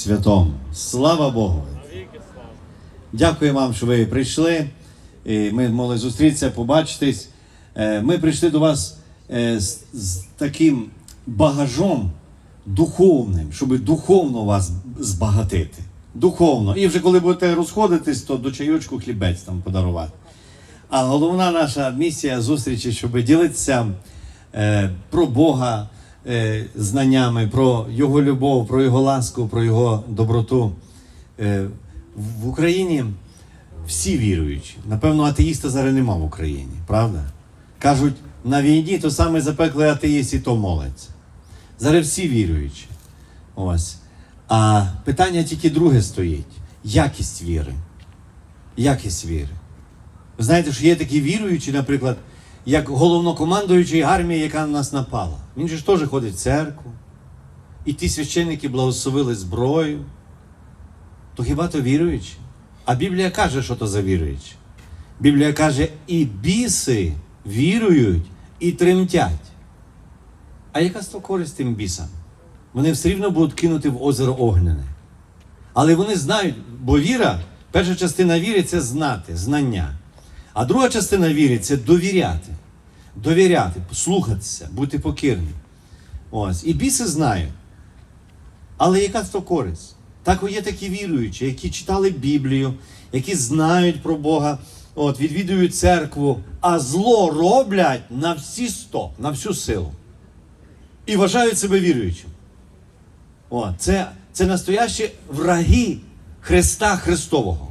Святому. Слава Богу. Дякую вам, що ви прийшли. І Ми могли зустрітися, побачитись. Е, Ми прийшли до вас е, з, таким багажом духовним, щоб духовно вас збагатити. Духовно. І вже коли будете розходитись, то до чайочку хлібець там подарувати. А головна наша місія зустрічі, щоб ділитися е, про Бога знаннями, про Його любов, про Його ласку, про Його доброту. Е, в Україні всі віруючі. Напевно, атеїста зараз нема в Україні, правда? Кажуть, на війні то саме запеклий атеїст і то молиться. Зараз всі віруючі. Ось. А питання тільки друге стоїть: якість віри. Якість віри. Ви знаєте, що є такі віруючі, наприклад, як головнокомандуючий армії, яка на нас напала. Він же ж теж ходить в церкву. І ті священники благословили зброю. То хіба то віруючі? А Біблія каже, що то за віруючі. Біблія каже, і біси вірують і тремтять. А яка з того користь тим бісам? Вони все рівно будуть кинути в озеро огняне. Але вони знають, бо віра, перша частина віри це знати, знання. А друга частина віри це довіряти. Довіряти, слухатися, бути покірним. Ось. І біси знають. Але яка того користь? Так є такі віруючі, які читали Біблію, які знають про Бога, от, відвідують церкву, а зло роблять на всі сто, на всю силу. І вважають себе віруючим. О, це, це настоящі враги Христа Христового.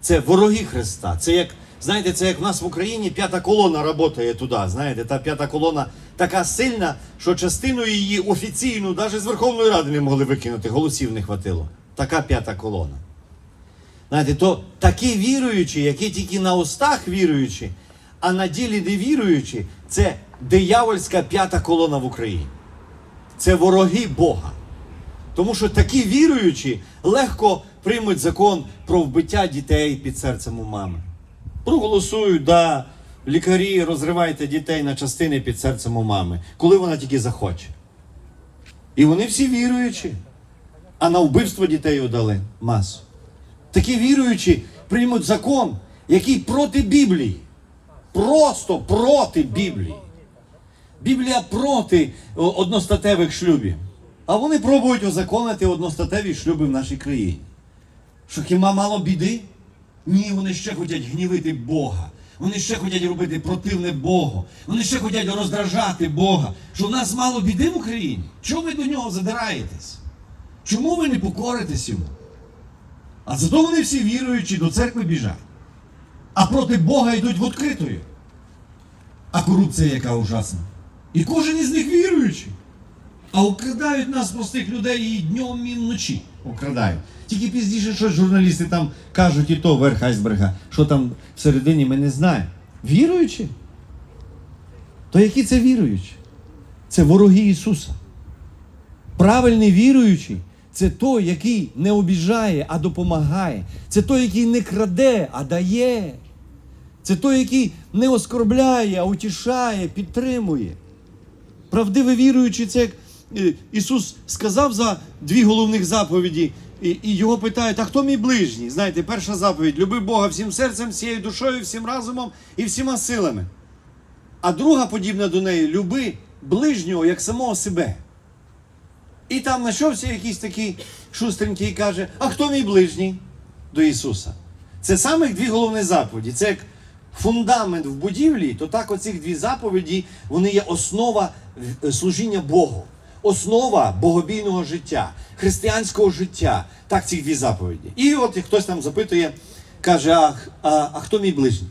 Це вороги Христа. Це як, знаєте, це як в нас в Україні п'ята колона працює туди. Знаєте, та п'ята колона така сильна, що частину її офіційну, навіть з Верховної Ради не могли викинути, голосів не хватило. Така п'ята колона. Знаєте, то такі віруючі, які тільки на устах віруючі, а на ділі не віруючі, це диявольська п'ята колона в Україні. Це вороги Бога. Тому що такі віруючі легко приймуть закон про вбиття дітей під серцем у мами. Проголосують, да, лікарі розривайте дітей на частини під серцем у мами, коли вона тільки захоче. І вони всі віруючі. А на вбивство дітей удали масу. Такі віруючі приймуть закон, який проти Біблії. Просто проти Біблії. Біблія проти одностатевих шлюбів. А вони пробують озаконити одностатеві шлюби в нашій країні. Що хіба мало біди? Ні, вони ще хочуть гнівити Бога. Вони ще хочуть робити противне Богу. Вони ще хочуть роздражати Бога. Що в нас мало біди в Україні? Чому ви до нього задираєтесь? Чому ви не покоритесь йому? А зато вони всі віруючі до церкви біжать. А проти Бога йдуть в відкритою. А корупція яка ужасна. І кожен із них віруючий. А украдають нас, простих людей, і днем, і вночі. Украдають. Тільки пізніше щось журналісти там кажуть, і то верх айсберга, що там всередині ми не знаємо. Віруючі? То які це віруючі? Це вороги Ісуса. Правильний віруючий це той, який не обіжає, а допомагає. Це той, який не краде, а дає. Це той, який не оскорбляє, а утішає, підтримує. Правдивий віруючий, це як Ісус сказав за дві головних заповіді, і, його питають, а хто мій ближній? Знаєте, перша заповідь люби Бога всім серцем, всією душою, всім разумом і всіма силами. А друга подібна до неї люби ближнього як самого себе. І там знайшовся якийсь такий шустренький і каже: А хто мій ближній до Ісуса? Це саме дві головні заповіді. Це як фундамент в будівлі, то так оці дві заповіді вони є основа е, служіння Богу, основа богобійного життя, християнського життя. Так, ці дві заповіді. І от хтось там запитує, каже: а, а, а хто мій ближній?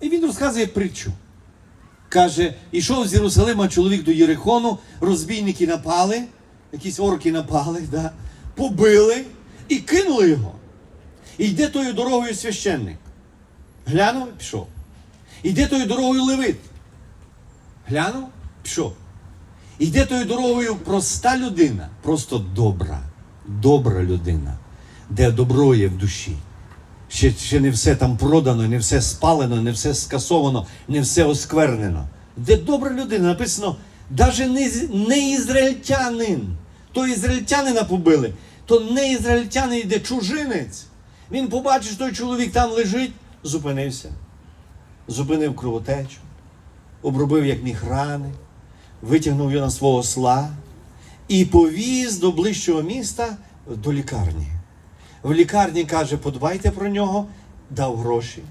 І він розказує притчу. Каже, ішов з Єрусалима чоловік до Єрихону, розбійники напали, якісь орки напали, да, побили і кинули його. І йде тою дорогою священник. Глянув, пішов. Йде тою дорогою левит. Глянув, пішов. Йде тою дорогою проста людина, просто добра, добра людина, де добро є в душі. Ще, ще не все там продано, не все спалено, не все скасовано, не все осквернено. Де добра людина, написано, навіть не, не ізраїльтянин. То ізраїльтянина побили, то не ізраїльтянин йде чужинець. Він побачив, що той чоловік там лежить, зупинився, зупинив кровотечу, обробив як міг рани, витягнув його на свого осла і повіз до ближчого міста до лікарні. В лікарні каже, подбайте про нього, дав гроші.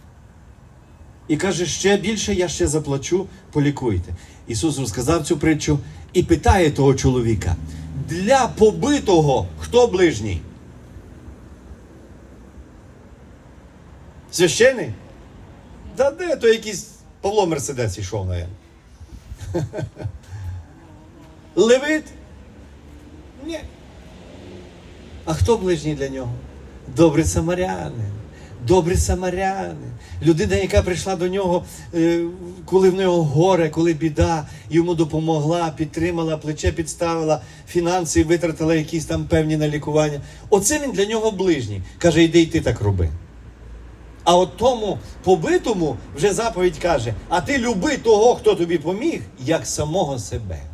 І каже, ще більше я ще заплачу, полікуйте. Ісус розказав цю притчу і питає того чоловіка: для побитого хто ближній? Священий? Та де то якийсь Павло Мерседес йшов, наверное. Левит? Ні. А хто ближній для нього? Добрий самарянин. Добрий самарянин. Людина, яка прийшла до нього, е, коли в нього горе, коли біда, йому допомогла, підтримала, плече підставила, фінанси витратила якісь там певні на лікування. Оце він для нього ближній. Каже, йди й ти так роби. А от тому побитому вже заповідь каже: а ти люби того, хто тобі поміг, як самого себе.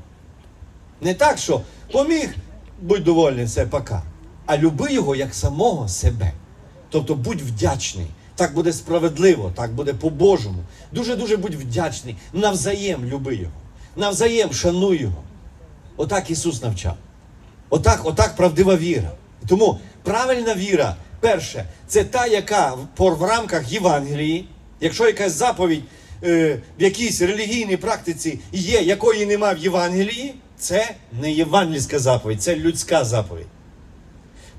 Не так, що поміг, будь довольний, все, пока. А люби його як самого себе. Тобто будь вдячний. Так буде справедливо, так буде по-божому. Дуже-дуже будь вдячний. Навзаєм люби його. Навзаєм шануй його. Отак Ісус навчав. Отак, отак правдива віра. Тому правильна віра, перше, це та, яка в рамках Євангелії, якщо якась заповідь е, в якійсь релігійній практиці є, якої нема в Євангелії, це не євангельська заповідь, це людська заповідь.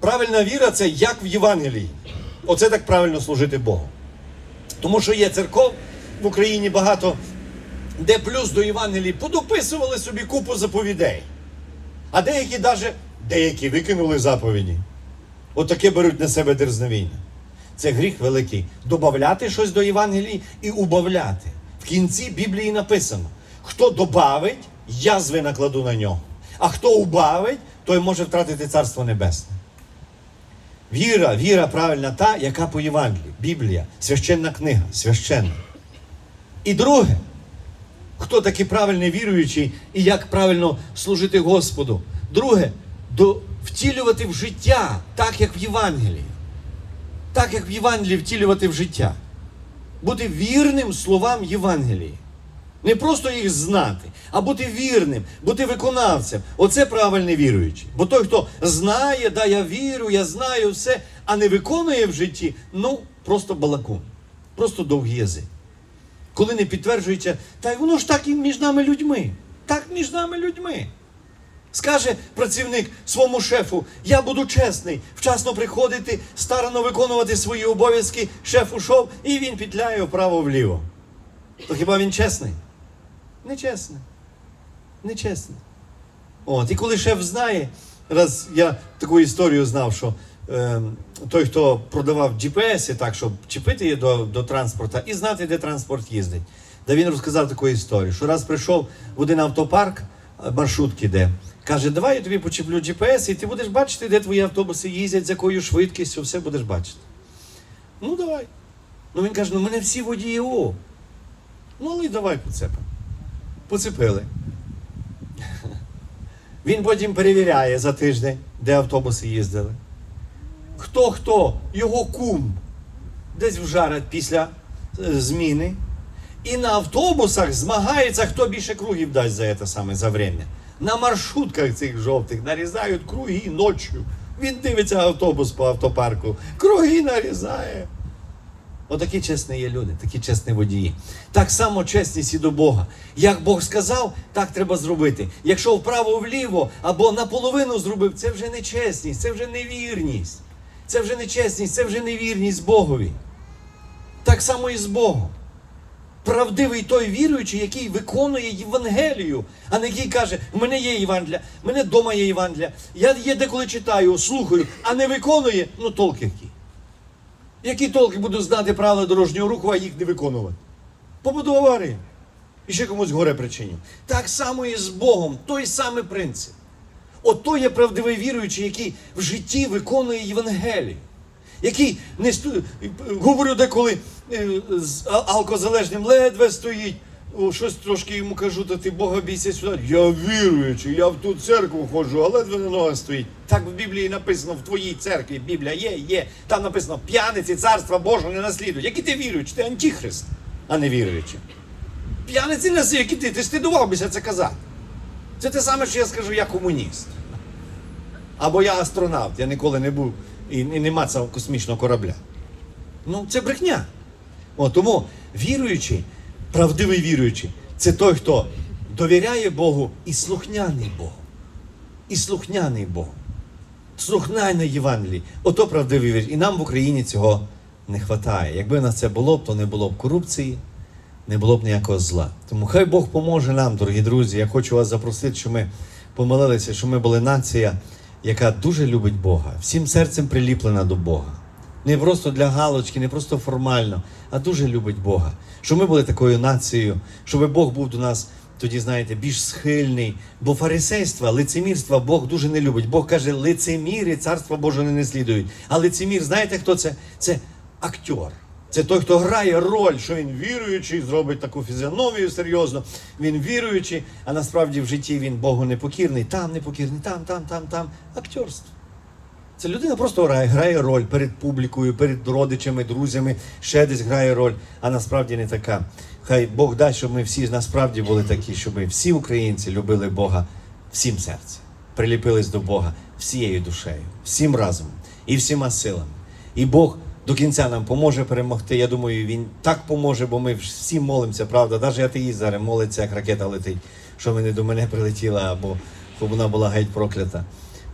Правильна віра це як в Євангелії. Оце так правильно служити Богу. Тому що є церков в Україні багато, де плюс до Євангелії подописували собі купу заповідей. А деякі навіть деякі викинули заповіді. Отаке беруть на себе дерзновіння. Це гріх великий. Добавляти щось до Євангелії і убавляти. В кінці Біблії написано: хто добавить, язви накладу на нього. А хто убавить, той може втратити Царство Небесне. Віра, віра правильна та, яка по Євангелії. Біблія, священна книга, священна. І друге, хто такий правильний віруючий і як правильно служити Господу. Друге, до, втілювати в життя, так як в Євангелії. Так як в Євангелії втілювати в життя. Бути вірним словам Євангелії. Не просто їх знати, а бути вірним, бути виконавцем. Оце правильний віруючий. Бо той, хто знає, да, я вірю, я знаю все, а не виконує в житті, ну, просто балакун, просто довгий язик коли не підтверджується, та й воно ж так і між нами людьми. Так між нами людьми. Скаже працівник своєму шефу: я буду чесний, вчасно приходити, старано виконувати свої обов'язки. Шеф ушов, і він петляє вправо-вліво. То хіба він чесний? Нечесний. Нечесний. От, і коли шеф знає, раз я таку історію знав, що е, той, хто продавав GPS, так, щоб чіпити її до, до транспорта і знати, де транспорт їздить. Де він розказав таку історію, що раз прийшов в один автопарк, е, маршрутки де, каже, давай я тобі почеплю GPS, і ти будеш бачити, де твої автобуси їздять, з якою швидкістю, все будеш бачити. Ну, давай. Ну він каже, ну мене всі водії О. Ну, але давай поцепимо. Поцепили. Він потім перевіряє за тиждень, де автобуси їздили. Хто хто, його кум десь вжарить після е, зміни. І на автобусах змагається, хто більше кругів дасть за це саме за время. На маршрутках цих жовтих нарізають круги ночі. Він дивиться автобус по автопарку, круги нарізає. Отакі чесні є люди, такі чесні водії. Так само чесність і до Бога. Як Бог сказав, так треба зробити. Якщо вправо-вліво або наполовину зробив, це вже не чесність, це вже невірність. Це вже не чесність, це вже невірність Богові. Так само і з Богом. Правдивий той віруючий, який виконує Євангелію, а не який каже, в мене є Євангелія, в мене вдома є Євангелія. Я є деколи читаю, слухаю, а не виконує, ну толк який. Які толки будуть знати правила дорожнього руху, а їх не виконувати? Побудував аварію. І ще комусь горе причиню. Так само і з Богом, той самий принцип. Ото є правдивий віруючий, який в житті виконує Євангелію. Який не сту... говорю деколи е, з алкозалежним ледве стоїть, о, щось трошки йому кажу, то ти Бога бійся сюди. Я віруючий, я в ту церкву ходжу, а ледве на ногах стоїть. Так в Біблії написано, в твоїй церкві Біблія є, є. Там написано, п'яниці царства Божого не наслідують. Який ти віруючий? Ти антихрист, а не віруючий. П'яниці не наслідують, які ти, ти стидував це казати. Це те саме, що я скажу, я комуніст. Або я астронавт, я ніколи не був і, і не мацав космічного корабля. Ну, це брехня. О, тому віруючий, правдивий віруючий, це той, хто довіряє Богу і слухняний Богу. І слухняний Богу. Слухняний Євангелій. Ото правдивий віруючий. І нам в Україні цього не вистачає. Якби в нас це було б, то не було б корупції, не було б ніякого зла. Тому хай Бог поможе нам, дорогі друзі. Я хочу вас запросити, щоб ми помолилися, щоб ми були нація, яка дуже любить Бога, всім серцем приліплена до Бога. Не просто для галочки, не просто формально, а дуже любить Бога. Щоб ми були такою нацією, щоб Бог був до нас тоді, знаєте, більш схильний. Бо фарисейства, лицемірства Бог дуже не любить. Бог каже, лицеміри царство Боже не наслідують. А лицемір, знаєте хто це? Це актер. Це той, хто грає роль, що він віруючий, зробить таку фізіономію серйозно. Він віруючий, а насправді в житті він Богу непокірний, там непокірний, там, там, там, там. Актерство. Це людина просто грає, грає роль перед публікою, перед родичами, друзями, ще десь грає роль, а насправді не така. Хай Бог дасть, щоб ми всі насправді були такі, щоб всі українці любили Бога всім серцем, приліпились до Бога всією душею, всім разом і всіма силами. І Бог до кінця нам поможе перемогти. Я думаю, він так поможе, бо ми всі молимося, правда. Навіть атеїст зараз молиться, як ракета летить, що мене до мене прилетіла, або щоб вона була геть проклята.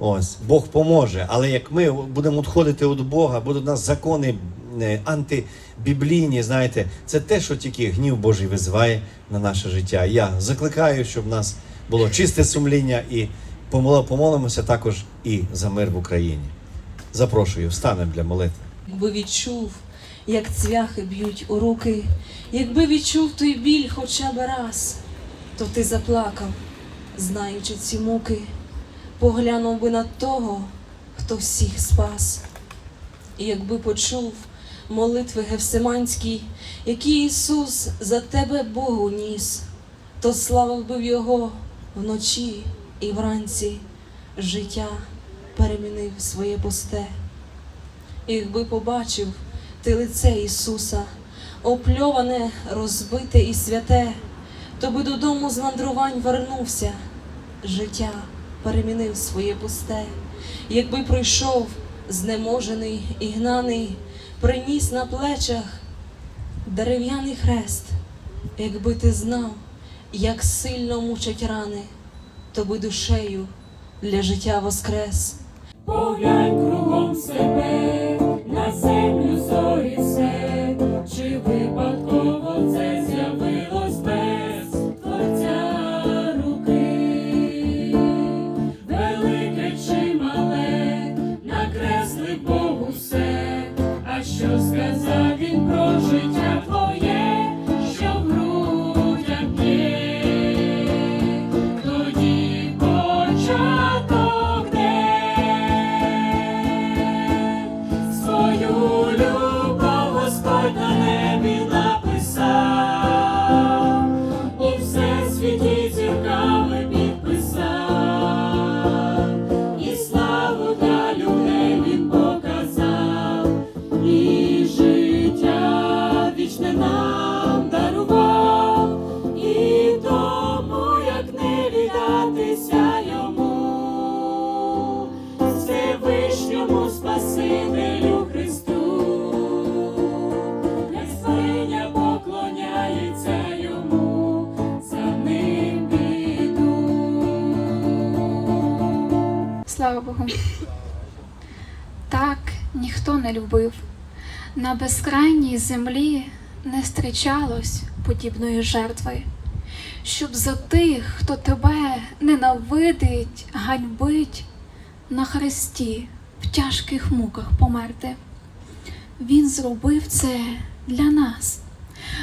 Ось Бог поможе. Але як ми будемо відходити від Бога, будуть у нас закони е, антибіблійні, знаєте, це те, що тільки гнів Божий визиває на наше життя. Я закликаю, щоб в нас було чисте сумління і помолимося також і за мир в Україні. Запрошую, встанемо для молитви. Якби відчув, як цвяхи б'ють у руки, якби відчув той біль хоча б раз, то ти заплакав, знаючи ці муки, поглянув би на того, хто всіх спас. І якби почув молитви Гевсиманські, які Ісус за тебе Богу ніс, то славив би його вночі і вранці, життя перемінив своє пусте. І якби побачив ти лице Ісуса, опльоване, розбите і святе, то би додому з мандрувань вернувся, життя перемінив своє пусте, якби пройшов знеможений і гнаний, приніс на плечах дерев'яний хрест, якби ти знав, як сильно мучать рани, то би душею для життя воскрес. Поглянь кругом себе, на землю зорі все, чи випадково любив. На безкрайній землі не зустрічалось подібної жертви, щоб за тих, хто тебе ненавидить, ганьбить, на хресті в тяжких муках померти. Він зробив це для нас,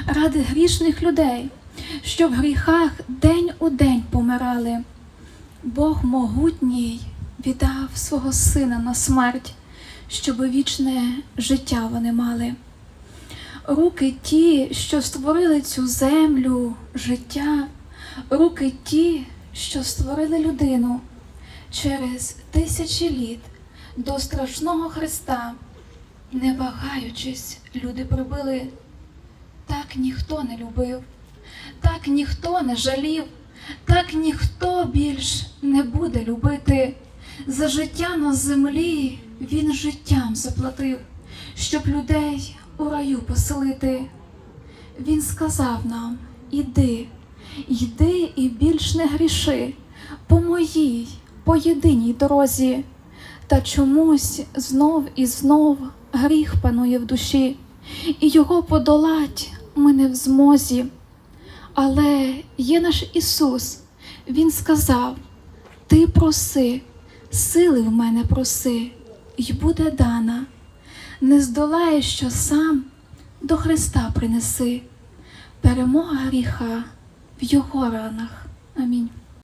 ради грішних людей, що в гріхах день у день помирали. Бог могутній віддав свого сина на смерть, щоби вічне життя вони мали. Руки ті, що створили цю землю, життя, руки ті, що створили людину через тисячі літ до страшного Христа, не вагаючись, люди прибили. Так ніхто не любив, так ніхто не жалів, так ніхто більш не буде любити. За життя на землі він життям заплатив, щоб людей у раю поселити. Він сказав нам: Іди, йди і більш не гріши по моїй, по єдиній дорозі. Та чомусь знов і знов гріх панує в душі, і його подолать ми не в змозі. Але є наш Ісус, Він сказав: Ти проси, сили в мене проси, й буде дана. Не здолає, що сам до Христа принеси. Перемога гріха в Його ранах. Амінь.